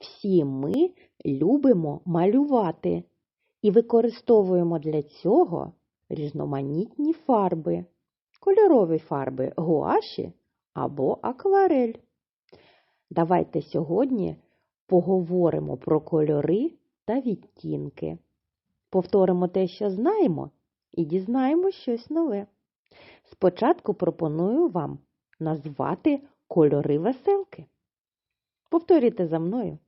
Всі ми любимо малювати і використовуємо для цього різноманітні фарби, кольорові фарби гуаші або акварель. Давайте сьогодні поговоримо про кольори та відтінки. Повторимо те, що знаємо, і дізнаємо щось нове. Спочатку пропоную вам назвати кольори веселки. Повторюйте за мною: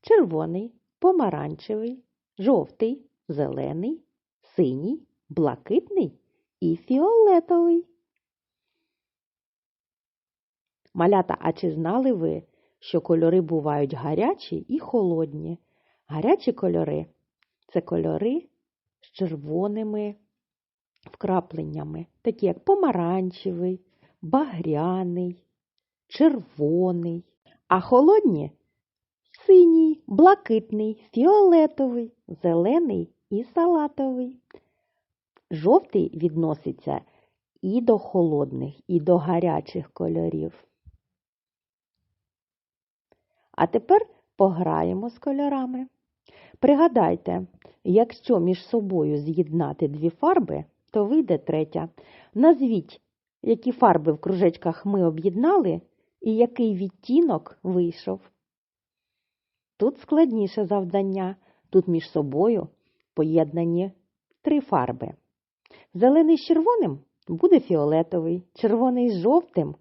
червоний, помаранчевий, жовтий, зелений, синій, блакитний і фіолетовий. Малята, а чи знали ви, що кольори бувають гарячі і холодні? Гарячі кольори це кольори з червоними вкрапленнями, такі як помаранчевий, багряний, червоний, а холодні синій, блакитний, фіолетовий, зелений і салатовий. Жовтий відноситься і до холодних, і до гарячих кольорів. А тепер пограємо з кольорами. Пригадайте, якщо між собою з'єднати дві фарби, то вийде третя. Назвіть, які фарби в кружечках ми об'єднали і який відтінок вийшов. Тут складніше завдання. Тут між собою поєднані три фарби. Зелений з червоним буде фіолетовий, червоний з жовтим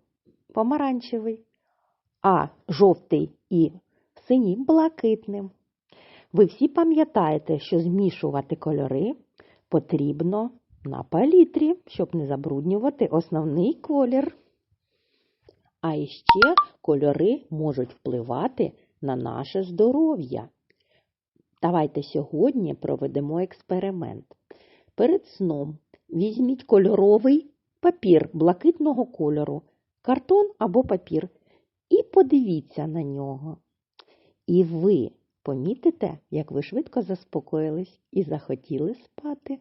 помаранчевий, а жовтий і синій блакитним. Ви всі пам'ятаєте, що змішувати кольори потрібно на палітрі, щоб не забруднювати основний колір. А іще кольори можуть впливати на наше здоров'я. Давайте сьогодні проведемо експеримент. Перед сном візьміть кольоровий папір блакитного кольору, картон або папір, і подивіться на нього. І ви помітите, як ви швидко заспокоїлись і захотіли спати.